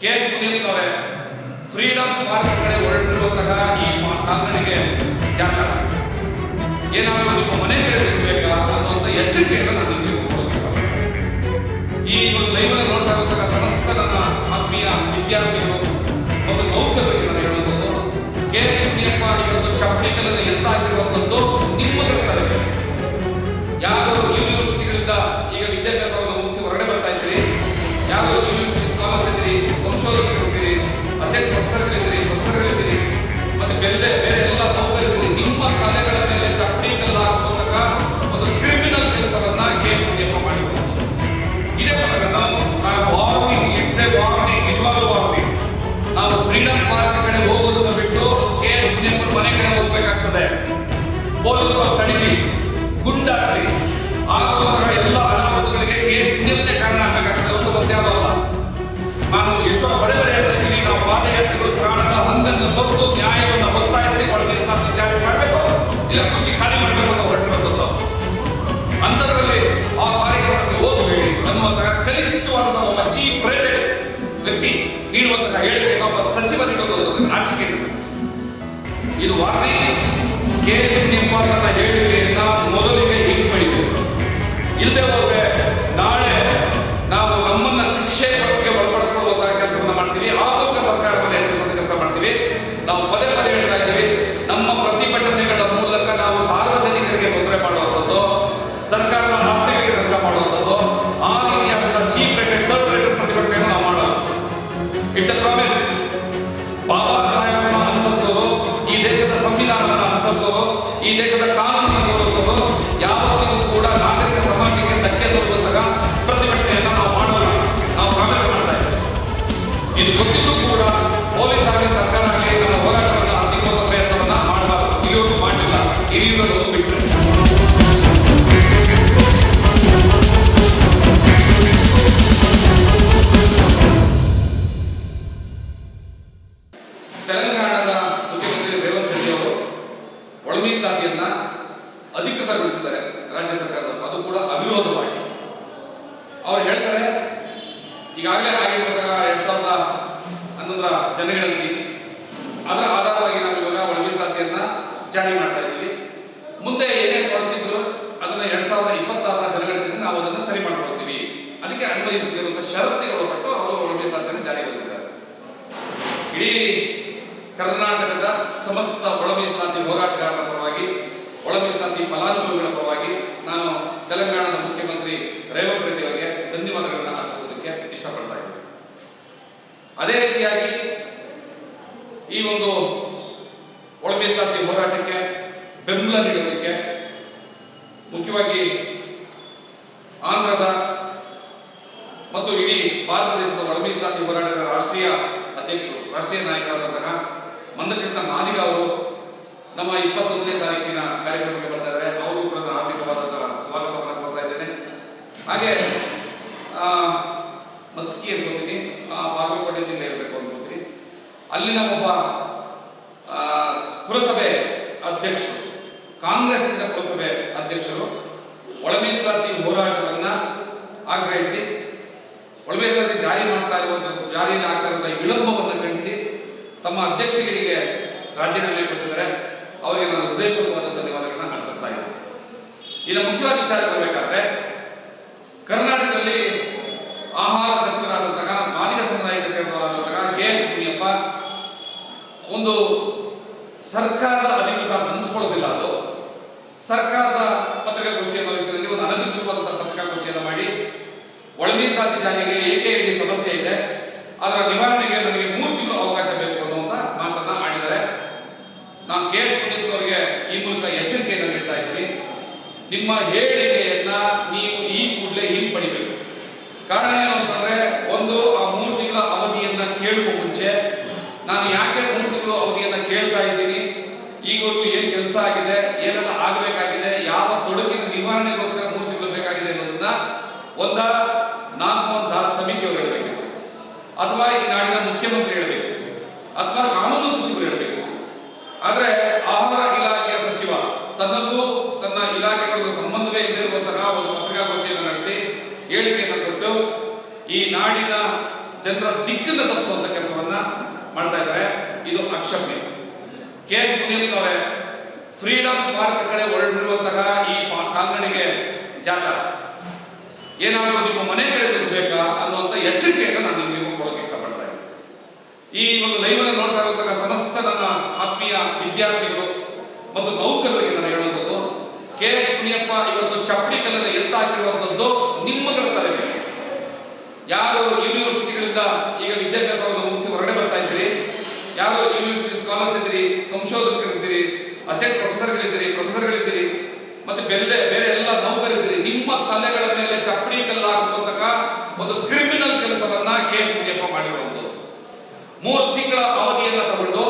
K H ಕುದಿಯತ್ ಅವರೇ freedom park ಕಡೆ ಹೊರಟಿರುವಂತಹ ಈ ಕಾಂಗ್ರೆಸ್ಗೆ ಜಾಗ ಏನಾದರೂ ನಿಮ್ಮ ಮನೆ ಇರಬೇಕಾ ಅನ್ನುವಂಥ ಎಚ್ಚರಿಕೆಯನ್ನು ನಾನು ನಿಮಗೆ ಈ ಒಂದು ಲೈವ್ ನೋಡ್ತಾ ಇರತಕ್ಕ ಸಮಸ್ತ ನನ್ನ ಆತ್ಮೀಯ ವಿದ್ಯಾರ್ಥಿ ಅಂಥದ್ರಲ್ಲಿ ಆ ಕಾರ್ಯಕ್ರಮಕ್ಕೆ ಓದು ಅನ್ನುವಂತಹ ಕನಿಷ್ಠವಾದಂತಹ ಒಬ್ಬ ಪ್ರೇರಣೆ ವ್ಯಕ್ತಿ ನೀಡುವಂತಹ ಹೇಳಿಕೆ ಒಬ್ಬ ಸಚಿವ ರಾಜಕೀಯ ಇದು ವಾರ್ತೆ ಕೆಎಸ್ ನಿಮ್ಮ ಅಂತ ಹೇಳಿಕೆ ಈಗಾಗಲೇ ಆಗಿರುವ ಹಾಗೆ ಮಸ್ಕಿ ಅನ್ಕೋತೀನಿ ಬಾಗಲಕೋಟೆ ಜಿಲ್ಲೆ ಇರಬೇಕು ಅನ್ಕೋತೀನಿ ಅಲ್ಲಿನ ಒಬ್ಬ ಪುರಸಭೆ ಅಧ್ಯಕ್ಷರು ಕಾಂಗ್ರೆಸ್ ಪುರಸಭೆ ಅಧ್ಯಕ್ಷರು ಒಳ ಹೋರಾಟವನ್ನ ಹೋರಾಟವನ್ನು ಆಗ್ರಹಿಸಿ ಒಳ ಜಾರಿ ಮಾಡ್ತಾ ಇರುವಂತಹ ಜಾರಿಯಲ್ಲಿ ಆಗ್ತಾ ಇರುವಂತಹ ವಿಳಂಬವನ್ನು ಖಂಡಿಸಿ ತಮ್ಮ ಅಧ್ಯಕ್ಷರಿಗೆ ರಾಜೀನಾಮೆ ಕೊಟ್ಟಿದ್ದಾರೆ. ಅವರಿಗೆ ನಾನು ಹೃದಯಪೂರ್ವವಾದ ಧನ್ಯವಾದಗಳನ್ನು ಅರ್ಪಿಸ್ತಾ ಇದ್ದೇನೆ. ಇನ್ನು ಮುಖ್ಯವಾದ ವಿಚಾರ ನಿಮ್ಮ ಹೇಳಿಕೆಯನ್ನ ನೀವು ಈ ಕೂಡಲೇ ಹಿಂಪಡಿಬೇಕು. ಕಾರಣ ಏನು ಅಂತಂದ್ರೆ, ಒಂದು, ಆ ಮೂರು ತಿಂಗಳ ಅವಧಿಯನ್ನ ಕೇಳುವ ಮುಂಚೆ ನಾನು ಯಾಕೆ ಮೂರು ತಿಂಗಳು ಅವಧಿಯನ್ನ ಕೇಳ್ತಾ ಇದ್ದೀನಿ? ಈಗ ಏನು ಕೆಲಸ ಆಗಿದೆ? ಏನೆಲ್ಲ ಆಗಬೇಕಾಗಿದೆ? ಯಾವ ತೊಡಕಿನ ನಿವಾರಣೆಗೂ ಜನರ ದಿಕ್ಕನ್ನು ತಪ್ಪಿಸುವಂತ ಕೆಲಸವನ್ನ ಮಾಡ್ತಾ ಇದ್ದಾರೆ. ಇದು ಅಕ್ಷಮ್ಯ. ಕೆ ಎಚ್ ಮುನಿಯಪ್ಪನವರೇ ಫ್ರೀಡಂ ಪಾರ್ಕ್ ಕಡೆ ಹೊರಡಿರುವಂತಹ ಈ ಕಾಲ್ನಡಿಗೆ ಜಾಗ ಏನಾದರೂ ನಿಮ್ಮ ಮನೆ ಕಡೆ ತಿರ್ಬೇಕಾ ಅನ್ನುವಂಥ ಎಚ್ಚರಿಕೆಯನ್ನು ನಾನು ನಿಮಗೆ ಕೊಡೋಕೆ ಇಷ್ಟಪಡ್ತಾ ಇದ್ದೀನಿ. ಈ ಒಂದು ಲೈವ್ ಅನ್ನು ನೋಡ್ತಾ ಇರುವಂತಹ ಸಮಸ್ತ ನನ್ನ ಆತ್ಮೀಯ ವಿದ್ಯಾರ್ಥಿಗಳು ಮತ್ತು ನೌಕರರಿಗೆ ನಾನು ಹೇಳುವಂಥದ್ದು, ಕೆ ಎಚ್ ಮುನಿಯಪ್ಪ ಇವತ್ತು ಚಪ್ಪಡಿ ಕಲ್ಲನ್ನು ಎತ್ತಾಕಿರುವಂಥದ್ದು ನಿಮ್ಮಗಳ ತಲೆಗೆ ಯಾರು ಯೂನಿವರ್ಸಿಟಿಗಳಿಂದ ಈಗ ವಿದ್ಯಾಭ್ಯಾಸವನ್ನು ಮುಗಿಸಿ ಹೊರಗಡೆ ಬರ್ತಾ ಇದ್ದೀರಿ? ಯಾರು ಯೂನಿವರ್ಸಿಟಿ ಸ್ಕಾಲರ್ಸ್ ಇದ್ದೀರಿ? ಸಂಶೋಧಕರಿದ್ದೀರಿ? ಅಸಿಸ್ಟೆಂಟ್ ಪ್ರೊಫೆಸರ್ಗಳಿದ್ದೀರಿ ಪ್ರೊಫೆಸರ್ಗಳಿದ್ದೀರಿ ಮತ್ತೆ ಬೇರೆ ಬೇರೆ ಎಲ್ಲ ನೌಕರಿದ್ದೀರಿ? ನಿಮ್ಮ ತಲೆಗಳ ಮೇಲೆ ಚಪ್ಪಡಿ ಕಲ್ಲ ಹಾಕುವಂತಕ ಒಂದು ಕ್ರಿಮಿನಲ್ ಕೆಲಸವನ್ನ ಕೆ ಎಚ್ ಮಾಡಿರುವಂಥದ್ದು. ಮೂರು ತಿಂಗಳ ಅವಧಿಯನ್ನ ತಗೊಂಡು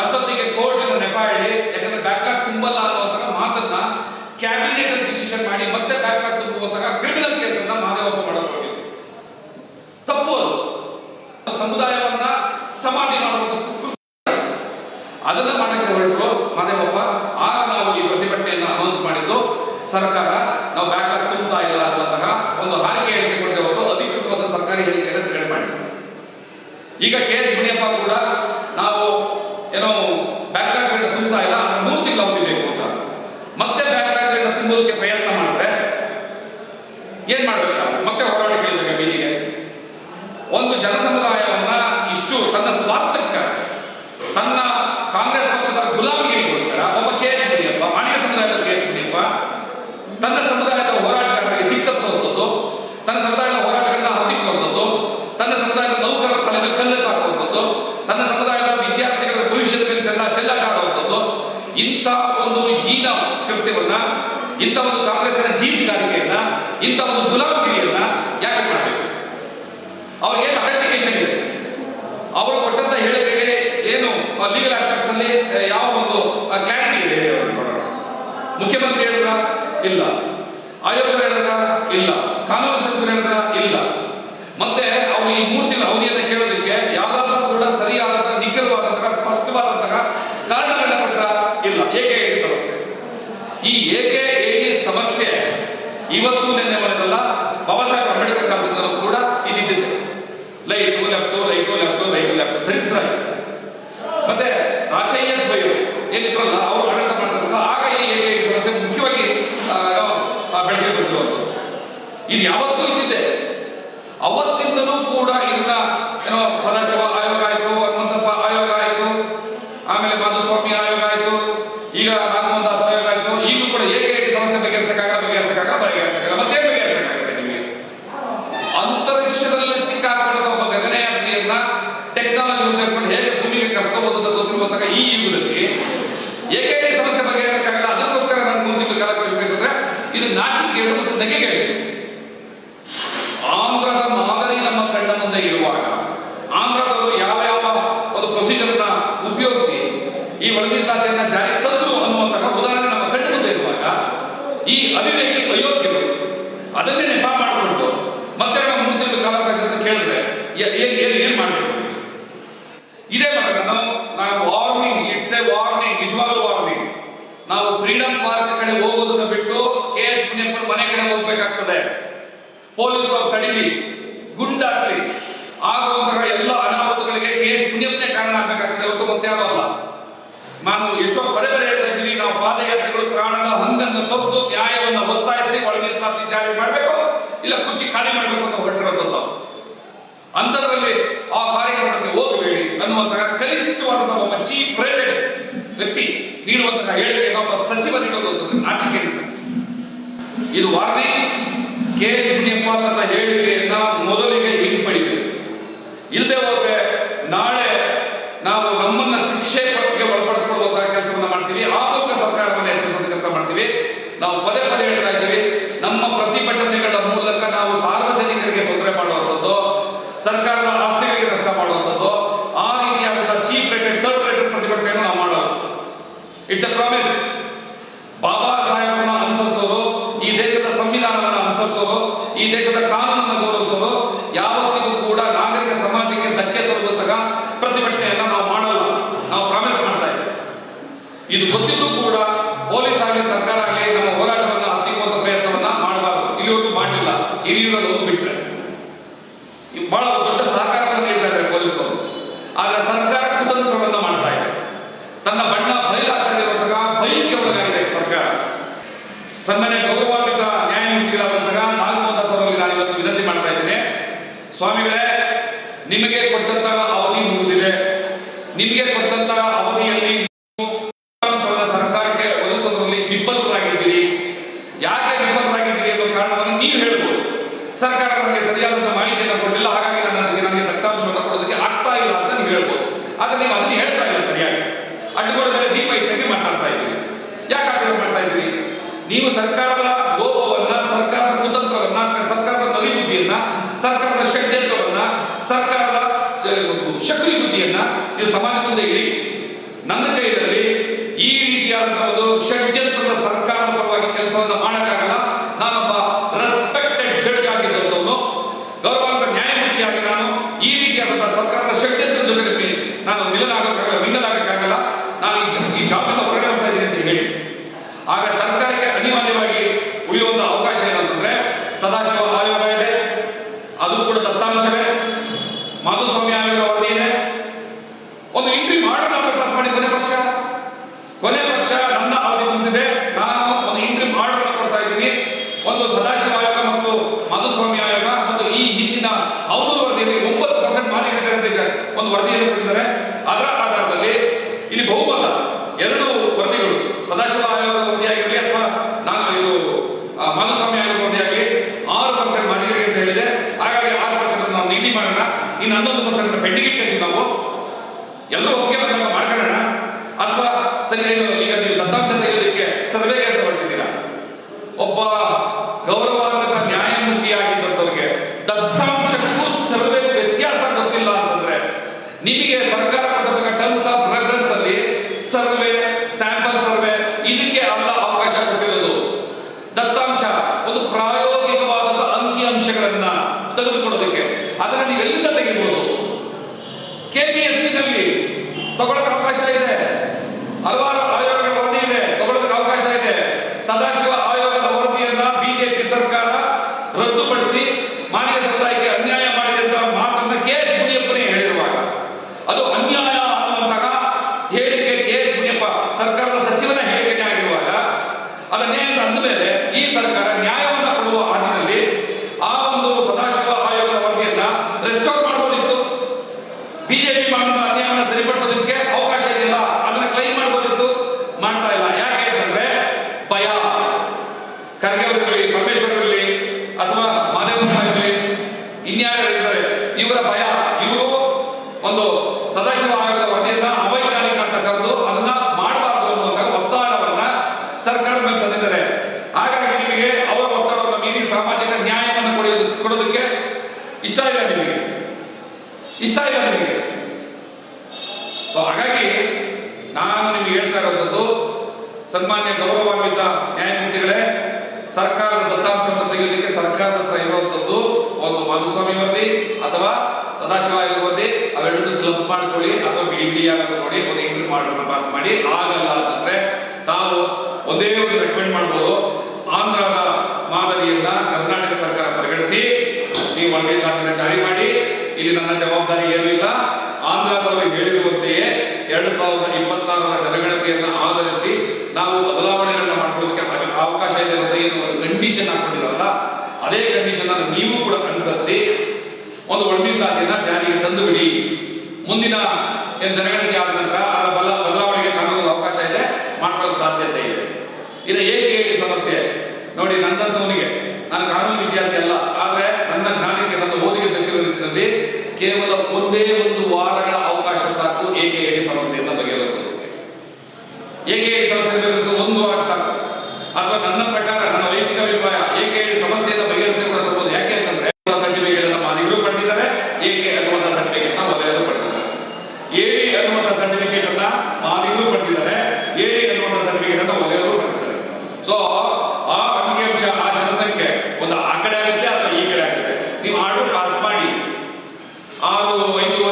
ಅಷ್ಟೊತ್ತಿಗೆ ಕೋರ್ಟಿನ ನೆಪ ಹೇಳಿ ಯಾಕಂದ್ರೆ ಬ್ಯಾಕ್ಲಾಗ್ ತುಂಬಲ್ಲ ಅನ್ನುವಂತಹ ಮಾತನ್ನ ಕ್ಯಾಬಿನೆಟ್ ಡಿಸಿಷನ್ ಮಾಡಿ ಮತ್ತೆ ಬ್ಯಾಕ್ಲಾಗ್ ತುಂಬುವಂತಹ ಕ್ರಿಮಿನಲ್ ಕೇಸನ್ನ ಮಾದೇವಪ್ಪ ಮಾಡಲು ಹೋಗಿದ್ರು ತಪ್ಪು ಅದು ಸಮುದಾಯವನ್ನ ಸಮಾಧಿ ಮಾಡುವಂತ ಅದನ್ನ ಮಾಡಕ್ಕೆ ಹೊರಟರು ಮಾದೇವಪ್ಪ ಆಗ ನಾವು ಈ ಪ್ರತಿಭಟನೆಯನ್ನ ಅನೌನ್ಸ್ ಮಾಡಿದ್ದು ಸರ್ಕಾರ ನಾವು ಬ್ಯಾಕ್ಲಾಗ್ ತುಂಬುತ್ತಾ ಇಲ್ಲ ಅನ್ನುವಂತಹ ಒಂದು ಹಾರಿಕೆ ಹೇಳಿಕೆ ಕೊಟ್ಟೆ ಹೊರತು ಅಧಿಕೃತವಾದ ಸರ್ಕಾರಿ ಹೇಳಿಕೆಯನ್ನು ಬಿಡುಗಡೆ ಮಾಡಿದ್ರು ಈಗ ಕೆ ಎಚ್ ಮುನಿಯಪ್ಪ ಕೂಡ ನಾವು ಏನೋ ಬ್ಯಾಕ್ಲಾಗ್ ಗಳನ್ನ ತುಂಬುತ್ತಾ ಇಲ್ಲ ಅದನ್ನ ಮೂರು ತಿಂಗಳು ಅವಧಿ ಬೇಕು ಅಂತ ಮತ್ತೆ ಬ್ಯಾಕ್ಲಾಗ್ ಗಳನ್ನ ತುಂಬುವುದಕ್ಕೆ ಪ್ರಯತ್ನ ಮಾಡಿದ್ರೆ ಏನ್ ಮಾಡ್ಬೇಕು ನಾವು ಮತ್ತೆ ಹೋರಾಟ ಕೇಳಬೇಕು ಬೀದಿಗೆ ಒಂದು ಜನಸಮುದಾಯವನ್ನ ಇಷ್ಟು ತನ್ನ ಸ್ವಾರ್ಥಕ್ಕೆ ತನ್ನ ಕಾಂಗ್ರೆಸ್ ಪಕ್ಷದ ಗುಲಾಮಗಿರಿಗೋಸ್ಕರ ಒಬ್ಬ ಕೆ ಎಚ್ ಮುನಿಯಪ್ಪ ಮಾಣಿಕ ಸಮುದಾಯದ ಕೆ ಎಚ್ ಮುನಿಯಪ್ಪ ತನ್ನ ಸಮುದಾಯದ ಹೋರಾಟಗಾರರಿಗೆ ದಿಕ್ಕರಿಸುವಂಥದ್ದು ತನ್ನ ಸಮುದಾಯದ ಹೋರಾಟಗಳನ್ನ ಹತ್ತಿಕ್ಕುವಂಥದ್ದು ತನ್ನ ಸಮುದಾಯದ ನೌಕರರ ತಲೆಗೆ ಕಲ್ಲು ಹಾಕುವಂಥದ್ದು ತನ್ನ ಸಮುದಾಯದ ವಿದ್ಯಾರ್ಥಿಗಳ ಭವಿಷ್ಯದ ಮೇಲೆ ಚೆಲ್ಲ ಚೆಲ್ಲಾಟ ಆಡುವಂಥದ್ದು ಇಂಥ ಒಂದು ಹೀನ ಕೃತ್ಯವನ್ನ ಇಂಥ ಒಂದು ಕಾಂಗ್ರೆಸ್ಸಿನ ಜೀವಿಗಾರಿಕೆಯನ್ನ ಇಂಥ ಒಂದು ಗುಲಾಮಗಿರಿಯನ್ನ ಯಾಕೆ ಮಾಡಬೇಕು ಅವ್ರಿಗೆ ಏನು ಅಥೆಂಟಿಕೇಶನ್ ಇದೆ ಅವರು ಕೊಟ್ಟಂತ ಹೇಳಿಕೆಗೆ ಏನು ಲೀಗಲ್ ಆಸ್ಪೆಕ್ಟ್ಸ್ ಅಲ್ಲಿ ಆ, ಯಾವ ಒಂದು ಕ್ಲಾರಿಟಿ ಇದೆ ಹೇಳಿ ಅವ್ರಿಗೆ ನೋಡೋಣ. ಮುಖ್ಯಮಂತ್ರಿ ಹೇಳಿದ್ರ ಇಲ್ಲ ಆಯೋಗರು ಹೇಳಿದ್ರ ಇಲ್ಲ ಕಾನೂನು ಸಚಿವರು ಹೇಳಿದ್ರ ಇಲ್ಲ ಮತ್ತೆ ಅವರು ಈ ಮೂರು ತಿಂಗಳ ಅವಧಿಯನ್ನು ಕೇಳೋದಕ್ಕೆ ಯಾವ್ದಾದ್ರೂ ಕೂಡ ಸರಿಯಾದಂತಹ ನಿಖರವಾದಂತಹ ಸ್ಪಷ್ಟವಾದಂತಹ ಕಾರಣಗಳನ್ನ ಕೊಟ್ರ ಇಲ್ಲ ಏಕೆ ಈ ಸಮಸ್ಯೆ ಈ ಏಕೆ ಏಕೆ ಸಮಸ್ಯೆ ಇವತ್ತು ನಿನ್ನೆ ಮನೆದಲ್ಲ ಬಾಬಾ ಸಾಹೇಬ್ ಅಂಬೇಡ್ಕರ್ ಕಾಲದಿಂದಲೂ ಕೂಡ ಇದಿದ್ದಿದೆ right left right left right left ದರಿದ್ರ ಇದು. ಮತ್ತೆ ರಾಚಯ್ಯ ದ್ವಯರು ಏನಿದ್ರಲ್ಲ ಅವರು ಆಡಳಿತ ಮಾಡ್ತಾರಲ್ಲ ಆಗ ಈ ಏಕೆ ಈ ಸಮಸ್ಯೆ ಮುಖ್ಯವಾಗಿ ಆ, ಏನೋ, ಆ, ಬೆಳಕಿಗೆ ಬಂದಿರುವಂಥದ್ದು ಇದು ಯಾವತ್ತೂ ಇದ್ದಿದೆ ಅವತ್ತಿಂದಲೂ ಕೂಡ ಇದನ್ನ ಏನೋ ಸದಾಶಿವ ಆಯೋಗ ಆಯ್ತು ಹನುಮಂತಪ್ಪ ಆಯೋಗ ಆಯ್ತು ಆಮೇಲೆ ಮಾಧುಸ್ವಾಮಿ ಆಯೋಗ ಆಯ್ತು ಈಗ ನಾಗಮೋಹನ್ ದಾಸ್ ಆಯೋಗ ಆಯ್ತು ಈಗಲೂ ಕೂಡ ಏಕೆ ಈ ಸಮಸ್ಯೆ ಬಗೆಹರಿಸಕ್ಕಾಗಲ್ಲ ಬಗೆಹರಿಸಕ್ಕಾಗಲ್ಲ ಬಗೆಹರಿಸಕ್ಕಾಗಲ್ಲ ಮತ್ತೇನು ಬಗೆಹರಿಸಕ್ಕಾಗುತ್ತೆ ನಿಮಗೆ ಅಂತರಿಕ್ಷದಲ್ಲಿ ಸಿಕ್ಕಾಕೊಂಡಿದ್ದ ಒಬ್ಬ ಗಗನಯಾತ್ರಿಯನ್ನ ಟೆಕ್ನಾಲಜಿ ಉಪಯೋಗಿಸ್ಕೊಂಡು ಹೇಗೆ ಭೂಮಿಗೆ ಕರ್ಸ್ಕೋಬಹುದು ಅಂತ ಗೊತ್ತಿರುವಂತಹ ಈ ಯುಗದಲ್ಲಿ ಏಕೆ ಸಮಸ್ಯೆ ಬಗೆಹರಿಸಕ್ಕಾಗಲ್ಲ ಅದಕ್ಕೋಸ್ಕರ ನಾನು ಮೂರು ತಿಂಗಳು ಕಾಲ ಕಳಿಸಬೇಕು ಅಂದ್ರೆ ಇದು ನಾಚಿಕೆಗೇಡು ಮತ್ತು ನೆಗೆಗೇಡು ಆಂಧ್ರದ ಮಾದರಿ ನಮ್ಮ ಕಣ್ಣ ಮುಂದೆ ಇರುವಾಗ ಆಂಧ್ರದವರು ಯಾವ ಯಾವ ಒಂದು ಪ್ರೊಸೀಜರ್ನ ಉಪಯೋಗಿಸಿ ಈ ಒಳ ಮೀಸಲಾತಿಯನ್ನ ಜಾರಿಗೆ ತಂದ್ರು ಅನ್ನುವಂತಹ ಉದಾಹರಣೆ ನಮ್ಮ ಕಣ್ಣ ಮುಂದೆ ಇರುವಾಗ ಈ ಅವಿವೇಕಿ ಅಯೋಗ್ಯರು ಅದನ್ನೇ ನೆಪ ಮಾಡಿಕೊಂಡು ಮತ್ತೆ ನಾವು ಮೂರು ತಿಂಗಳು ಕಾಲಾವಕಾಶ ಅಂತ ಕೇಳಿದ್ರೆ ಏ- ಏನ್ ಏನ್ ಏನ್ ಮಾಡಬೇಕು ಇದೇ ಮಾಡಬೇಕು ನಾವು ನಾವು ವಾರ್ನಿಂಗ್ ಇಟ್ಸ್ ಎ ವಾರ್ನಿಂಗ್ ನಿಜವಾಗ್ಲೂ ವಾರ್ನಿಂಗ್ ನಾವು ಫ್ರೀಡಂ ಪಾರ್ಕ್ ಕಡೆ ಹೋಗೋದನ್ನ ಬಿಟ್ಟು ಕೆ ಎಚ್ ಮುನಿಯಪ್ಪನ ಮನೆ ಕಡೆ ಹೋಗ್ಬೇಕಾಗ್ತದೆ ಪೊಲೀಸರು ತಡೀಲಿ ಗುಂಡಾಗ್ಲಿ. ಆಗುವಂತಹ ಎಲ್ಲ ಅನಾಹುತಗಳಿಗೆ ಕೆ ಎಚ್ ಕಾರಣ ಆಗಬೇಕಾಗ್ತದೆ ಹೊರತು ಮತ್ತೆ ಅಲ್ಲ. ನಾನು ಎಷ್ಟೋ ಬರೆ ಬರೆ ಹೇಳ್ತಾ ನಾವು ಪಾದಯಾತ್ರೆಗಳು ಪ್ರಾಣದ ಹಂಗನ್ನು ತೊರೆದು ನ್ಯಾಯವನ್ನು ಒತ್ತಾಯಿಸಿ ಒಳ ಮೀಸಲಾತಿ ಜಾರಿ ಮಾಡಬೇಕು, ಇಲ್ಲ ಕುಚ್ಚಿ ಖಾಲಿ ಮಾಡಬೇಕು ಅಂತ ಹೊರಟಿರೋದಲ್ಲ ಅಂಥದ್ರಲ್ಲಿ ಆ ಕಾರ್ಯಕ್ರಮಕ್ಕೆ ಹೋಗಬೇಡಿ ಅನ್ನುವಂತಹ ಕನಿಷ್ಠವಾದಂತಹ ಒಬ್ಬ ಚೀಫ್ ಪ್ರೈವೇಟ್ ವ್ಯಕ್ತಿ ನೀಡುವಂತಹ ಹೇಳಿಕೆ ಒಬ್ಬ ಸಚಿವ ನೀಡೋದು ನಾಚಿಕೆ ಇದು ವಾರ್ನಿಂಗ್. ಸಂವಿಧಾನವನ್ನು ಅನುಸರಿಸೋರು ಈ ದೇಶದ ಕಾನೂನನ್ನು ಗೌರವಿಸೋದು, ಯಾವತ್ತಿಗೂ ಕೂಡ ನಾಗರಿಕ ಸಮಾಜಕ್ಕೆ ಧಕ್ಕೆ ತರುವಂತಹ ಪ್ರತಿಭಟನೆಯನ್ನು ನಾವು ಮಾಡಲ್ಲ. ನಾವು ಪ್ರಾಮಿಸ್ ಮಾಡ್ತಾ ಇದ್ದೀವಿ. ಇದು ಗೊತ್ತಿದ್ದು ಕೂಡ ಪೊಲೀಸ್ ಆಗಲಿ, ಸರ್ಕಾರ ಆಗಲಿ ನಮ್ಮ ಹೋರಾಟವನ್ನು ಹತ್ತಿಕ್ಕುವಂತ ಪ್ರಯತ್ನವನ್ನ ಮಾಡಬಾರದು. ಇಲ್ಲಿವರೆಗೂ ಮಾಡಿಲ್ಲ. ಹಿರಿಯೂರಲ್ಲಿ ಒಂದು ಬಿಟ್ಟರೆ ಬಹಳ ದೊಡ್ಡ ಸಹಕಾರವನ್ನು ನೀಡ್ತಾ ಇದ್ದಾರೆ ಪೊಲೀಸರು ಆದರೆ ಸರ್ಕಾರ ಕುತಂತ್ರವನ್ನು ಮಾಡ್ತಾ ಇದೆ. ತನ್ನ ಬಣ್ಣ ಬಯಲಾಗದಿರುವಂತಹ ಬೈಕ್ ಒಳಗಾಗಿದೆ ಸರ್ಕಾರ. ಸನ್ಮಾನ್ಯ ಗೌರವ ನಿಮಗೆ ಕೊಟ್ಟಂತ ಅವಧಿಯಲ್ಲಿ ಸರ್ಕಾರಕ್ಕೆ ಒದಗಿಸೋದ್ರಲ್ಲಿ ವಿಫಲರಾಗಿದ್ದೀರಿ ಯಾಕೆ ವಿಫಲರಾಗಿದ್ದೀರಿ ಎಂಬ ಕಾರಣವನ್ನು ನೀವು ಹೇಳ್ಬೋದು. ಸರ್ಕಾರ ನಮಗೆ ಸರಿಯಾದಂತಹ ಮಾಹಿತಿಯನ್ನು ಕೊಟ್ಟಿಲ್ಲ, ಹಾಗಾಗಿ ನನಗೆ ನನಗೆ ದತ್ತಾಂಶವನ್ನು ಕೊಡೋದಕ್ಕೆ ಆಗ್ತಾ ಇಲ್ಲ ಅಂತ ನೀವು ಹೇಳ್ಬೋದು. ಆದ್ರೆ ನೀವು ಅದನ್ನು ಹೇಳ್ತಾ ಇಲ್ಲ ಸರಿಯಾಗಿ. ಅಡ್ಡಗೋಡ ಮೇಲೆ ದೀಪ ಇಟ್ಟಂಗೆ ಮಾತಾಡ್ತಾ ಇದ್ದೀರಿ. ಯಾಕೆ ಥರ ಮಾಡ್ತಾ ಇದ್ದೀರಿ? ನೀವು ಸರ್ಕಾರದ ಲೋಪವನ್ನ ಸರ್ಕಾರದ ಕುತಂತ್ರವನ್ನ ಸರ್ಕಾರದ ನಲಿಬುದ್ಧಿಯನ್ನ ಸರ್ಕಾರದ ಷಡ್ಯಂತ್ರವನ್ನ ಸರ್ಕಾರದ ಜ- ಶಕ್ತಿ ಬುದ್ಧಿಯನ್ನ ನೀವು ಸಮಾಜ ಮುಂದೆ ಇಡಿ ನನ್ನ ಕೈಯಲ್ಲಿ ಈ ರೀತಿಯಾದಂತಹ ಒಂದು ಷಡ್ಯಂತ್ರದ ಸರ್ಕಾರದ ಪರವಾಗಿ ಕೆಲಸವನ್ನ ಮಾಡಕ್ಕಾಗಲ್ಲ ನಾನೊಬ್ಬ ರೆಸ್ಪೆಕ್ಟೆಡ್ ಜಡ್ಜ್ ಆಗಿದ್ದಂಥವನು ಗೌರವಾನ್ವಿತ ನ್ಯಾಯಮೂರ್ತಿಯಾಗಿ ನಾನು ಈ ರೀತಿಯಾದಂತಹ ಸರ್ಕಾರದ ಷಡ್ಯಂತ್ರ ಜೊತೆಗೆ ಮಿ- ನಾನು ಮಿಲನಾಗಕ್ಕಾಗಲ್ಲ ಮಿಂಗಲಾಗಕ್ಕಾಗಲ್ಲ ನಾನು ಈ- ಈ ಜಾಬಿಂದ ಹೊರಗಡೆ ಹೋಗ್ತಾ ಇದ್ದೀನಿ ಅಂತ ಹೇಳಿ ಆಗ ಸರ್ಕಾರಕ್ಕೆ ಅನಿವಾರ್ಯವಾಗಿ ಉಳಿಯುವಂತಹ ಅವಕಾಶ ಸರ್ವೆ ಸ್ಯಾಂಪಲ್ ಸರ್ವೆ ಇದಕ್ಕೆ ಅಲ್ಲ ಅಂದಮೇಲೆ ಈ ಸರ್ಕಾರ ನ್ಯಾಯವನ್ನು ಕೊಡುವ ಹಾದಿನಲ್ಲಿ ಆ ಒಂದು ಸದಾಶಿವ ಆಯೋಗದ ವರದಿಯನ್ನ ರೆಸ್ಟೋರ್ ಮಾಡ್ಬೋದಿತ್ತು ಬಿಜೆಪಿ ಮಾಡಿದ ಅನ್ಯಾಯವನ್ನು ಸರಿಪಡಿಸೋದಕ್ಕೆ ಅವಕಾಶ ಇದೆಯಲ್ಲ ಅದನ್ನ ಕ್ಲೈಮ್ ಮಾಡ್ಬೋದಿತ್ತು ಮಾಡ್ತಾ ಇಲ್ಲ ಯಾಕೆ ಅಂತಂದ್ರೆ ಭಯ ಖರ್ಗೆ ಅವರಿರಲಿ ಪರಮೇಶ್ವರ್ ಇರಲಿ ಅಥವಾ ಮಾದೇವಪ್ಪ ಇರಲಿ ಇನ್ಯಾರಿದ್ದಾರೆ ಇವರ ಭಯ ಇವರು ಒಂದು ಸದಾಶಿವ ಆಯೋಗದ ವರದಿಯನ್ನ ಅವೈಜ್ಞಾನಿಕ ಅಂತ ಕರೆದು ಅದನ್ನ ಮಾಡಬಾರದು ಅನ್ನುವಂತ ಒತ್ತಡವನ್ನ ಸರ್ಕಾರದ ಮೇಲೆ ತಂದಿದ್ದಾರೆ ಹಾಗಾಗಿ ನಿಮಗೆ ಅವರ ಒತ್ತಡವನ್ನು ಮೀರಿ ಸಾಮಾಜಿಕ ನ್ಯಾಯವನ್ನು ಕೊಡೋದು ಕೊಡೋದಕ್ಕೆ ಇಷ್ಟ ಇಲ್ಲ ನಿಮಗೆ ಇಷ್ಟ ಇಲ್ಲ ನಿಮಗೆ ಸೊ ಹಾಗಾಗಿ ನಾನು ನಿಮಗೆ ಹೇಳ್ತಾ ಇರುವಂಥದ್ದು ಸನ್ಮಾನ್ಯ ಗೌರವಾನ್ವಿತ ನ್ಯಾಯಮೂರ್ತಿಗಳೇ, ಸರ್ಕಾರದ ದತ್ತಾಂಶವನ್ನು ತೆಗೆಯಲಿಕ್ಕೆ ಸರ್ಕಾರದ ಹತ್ರ ಇರುವಂತದ್ದು ಒಂದು ಮಾಧುಸ್ವಾಮಿ ವರದಿ ಅಥವಾ ಸದಾಶಿವ ವರದಿ, ಅವೆರಡನ್ನು ಕ್ಲಬ್ ಮಾಡ್ಕೊಳ್ಳಿ ಅಥವಾ ಬಿಡಿ ಆಗೋದು ನೋಡಿ, ಒಂದು ಇಂಟ್ರಿ ಮಾಡಿ ಪಾಸ್ ಮಾಡಿ. ಆಗಲ್ಲ ಅಂತಂದ್ರೆ ನಾವು ಒಂದೇ ಒಂದು ರೆಕಮೆಂಡ್ ಮಾಡ್ಬೋದು. ಆಂಧ್ರದ ಮಾದರಿಯನ್ನ ಕರ್ನಾಟಕ ಸರ್ಕಾರ ಪರಿಗಣಿಸಿ, ನೀವು ಒಂದೇ ಸಾಲಿನ ಜಾರಿ ಮಾಡಿ. ಇಲ್ಲಿ ನನ್ನ ಜವಾಬ್ದಾರಿ ಏನೂ ಇಲ್ಲ. ಆಂಧ್ರದವರು ಹೇಳಿರುವಂತೆಯೇ ಎರಡು ಸಾವಿರದ ಇಪ್ಪತ್ತಾರರ ಜನಗಣತಿಯನ್ನು ಆಧರಿಸಿ ನಾವು ಬದಲಾವಣೆಗಳನ್ನ ಮಾಡ್ಕೊಳ್ಳೋದಕ್ಕೆ ಅವಕಾಶ ಇದೆ ಅಂತ ಏನು ಒಂದು ಕಂಡೀಷನ್ ಹಾಕೊಂಡಿರಲ್ಲ ಅದೇ ಕಂಡೀಷನ್ ಅನ್ನು ನೀವು ಕೂಡ ಅನುಸರಿಸಿ ಒಂದು ಒಳಮೀಸಲಾತಿಯನ್ನ ಜಾರಿಗೆ ತಂದು ಬಿಡಿ ಮುಂದಿನ ಏನು ಜನಗಣತಿ ಆದ ನಂತರ ಅದರ ಬಲ ಬದಲಾವಣೆಗೆ ಕಾನೂನು ಅವಕಾಶ ಇದೆ ಮಾಡ್ಕೊಳ್ಳೋಕೆ ಸಾಧ್ಯತೆ ಇದೆ. ಇದು ಏಕೆ ಹೇಳಿ ಸಮಸ್ಯೆ? ನೋಡಿ ನನ್ನಂತವನಿಗೆ ನಾನು ಕಾನೂನು ವಿದ್ಯಾರ್ಥಿ ಅಲ್ಲ, ಆದರೆ ನನ್ನ ಜ್ಞಾನಕ್ಕೆ, ನನ್ನ ಓದಿಗೆ ತಕ್ಕಿರುವ ನಿಟ್ಟಿನಲ್ಲಿ ಕೇವಲ ಒಂದೇ ಒಂದು ವಾರಗಳ ಅವಕಾಶ ಸಾಕು ಏಕೆ ಹೇಳಿ ಸಮಸ್ಯೆಯನ್ನು ಬಗೆಹರಿಸೋದಕ್ಕೆ ಏಕೆ ಹೇಳಿ ಸಮಸ್ಯೆ ಬಗೆಹರಿಸಲು ಒಂದು ವಾರ ಸಾಕು ಅಥವಾ ನನ್ನ ಪ್ರಕಾರ ನನ್ನ ವೈಯಕ್ತಿಕ ಅಭಿಪ್ರಾಯ ಏಕೆ ಹೇಳಿ ಸಮಸ್ಯೆಯನ್ನು ಬಗೆಹರಿಸಿ ಕೂಡ ತರ್ಬೋದು ಯಾಕೆ ಅಂತಂದ್ರೆ ಸರ್ಟಿಫಿಕೇಟ್ ಅನ್ನ ಮಾದಿಗರು ಪಡೆದಿದ್ದಾರೆ ಏಕೆ ಅನ್ನುವಂಥ ಸರ್ಟಿಫಿಕೇಟ್ನ ಪಡೆದಿದ್ದಾರೆ. ಎ ಡಿ ಅನ್ನುವಂಥ ಸರ್ಟಿಫಿಕೇಟ್ ಅನ್ನ ಮಾದಿಗೂ ಪಡೆದಿದ್ದಾರೆ. ಎಡಿ ಅನ್ನುವಂಥ ಸರ್ಟಿಫಿಕೇಟ್ ಅನ್ನ ವಲಯರು ಪಡೆದಿದ್ದಾರೆ. ಸೊ ಆ ಅಂಕಿಅಂಶ, ಆ ಜನಸಂಖ್ಯೆ ಒಂದು ಆ ಕಡೆ ಆಗುತ್ತೆ ಅಥವಾ ಈ ಕಡೆ ಆಗುತ್ತೆ? ನೀವು ಆರ್ಡರ್ ಪಾಸ್ ಮಾಡಿ. ಆರು, ಐದು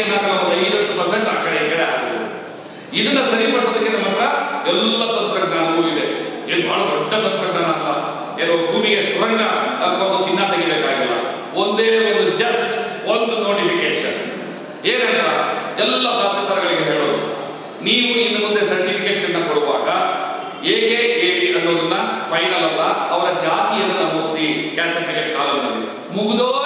ಏನಾಗಲ್ಲ ಒಂದು ಐವತ್ತು ಪರ್ಸೆಂಟ್ ಆ ಕಡೆ ಕಡೆ ಆಗುತ್ತೆ ಇದನ್ನ ಸರಿಪಡಿಸೋದಕ್ಕೆ ನಮ್ಮ ಹತ್ರ ಎಲ್ಲ ತಂತ್ರಜ್ಞಾನವೂ ಇದೆ. ಏನು ಬಹಳ ದೊಡ್ಡ ತಂತ್ರಜ್ಞಾನ ಅಲ್ಲ. ಏನೋ ಭೂಮಿಗೆ ಸುರಂಗ ಒಂದು ಚಿನ್ನ ತೆಗಿಬೇಕಾಗಿಲ್ಲ. ಒಂದೇ ಒಂದು ಜಸ್ಟ್ ಒಂದು ನೋಟಿಫಿಕೇಶನ್ ಏನಂತ? ಎಲ್ಲ ತಹಸೀಲ್ದಾರ್ಗಳಿಗೆ ಹೇಳೋದು. ನೀವು ಇನ್ನು ಮುಂದೆ ಸರ್ಟಿಫಿಕೇಟ್ ಕೊಡುವಾಗ ಏಕೆ ಹೇಳಿ ಅನ್ನೋದನ್ನ ಫೈನಲ್ ಅಲ್ಲ, ಅವರ ಜಾತಿಯನ್ನು ನಮೂದಿಸಿ ಕ್ಯಾಸ್ಟ್ ಕಾಲಂನಲ್ಲಿ ಮುಗಿದೋಯ್ತು.